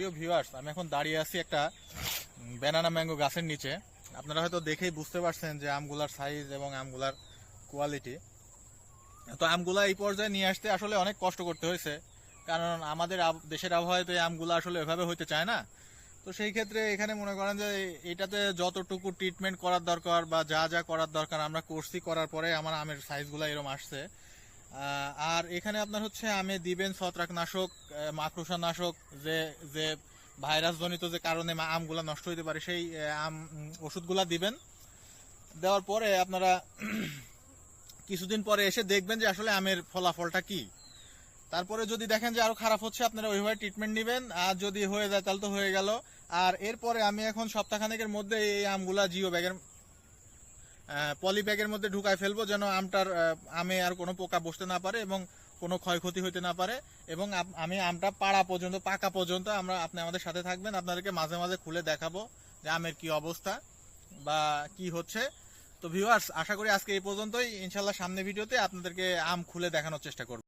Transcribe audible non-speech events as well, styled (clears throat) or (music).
প্রিয় ভিউয়ার্স আমি এখন দাঁড়িয়ে আছি একটা ব্যানানা ম্যাঙ্গো গাছের নিচে। আপনারা হয়তো দেখেই বুঝতে পারছেন যে আমগুলার সাইজ এবং আমগুলার কোয়ালিটি তো আমগুলা এই পর্যায়ে নিয়ে আসতে আসলে অনেক কষ্ট করতে হয়েছে। কারণ আমাদের দেশের আবহাওয়ায় তো এই আমগুলো আসলে এভাবে হইতে চায় না। তো সেই ক্ষেত্রে এখানে মনে করেন যে এটাতে যতটুকু ট্রিটমেন্ট করার দরকার বা যা যা করার দরকার আমরা করছি করার পরে আমার আমের সাইজগুলো এরকম আসছে। আর এখানে আপনার হচ্ছে আমে দিবেন ছত্রাকনাশক আহ, মাকড়সা নাশক যে যে ভাইরাস জনিত যে কারণে আমগুলা নষ্ট হতে পারে সেই আম ওষুধগুলা দিবেন। দেওয়ার পরে আপনারা (clears throat) কিছুদিন পরে এসে দেখবেন যে আসলে আমের ফলাফলটা কি। তারপরে যদি দেখেন যে আরও খারাপ হচ্ছে আপনারা ওইভাবে ট্রিটমেন্ট নেবেন। আর যদি হয়ে যায় তাহলে তো হয়ে গেল। আর এরপরে আমি এখন সপ্তাহখানেকের মধ্যে এই আমগুলা জিও ব্যাগের পলি ব্যাগের মধ্যে ঢুকায় ফেলব যেন আমটার আমে আর কোনো পোকা বসতে না পারে এবং কোনো ক্ষয়ক্ষতি হইতে না পারে এবং আমি আমটা পাড়া পর্যন্ত, পাকা পর্যন্ত আমরা আপনি আমাদের সাথে থাকবেন, আপনাদেরকে মাঝে মাঝে খুলে দেখাবো যে আমের কি অবস্থা বা কি হচ্ছে। তো ভিউয়ার্স আশা করি আজকে এই পর্যন্তই। ইনশাল্লাহ সামনে ভিডিওতে আপনাদেরকে আম খুলে দেখানোর চেষ্টা করব।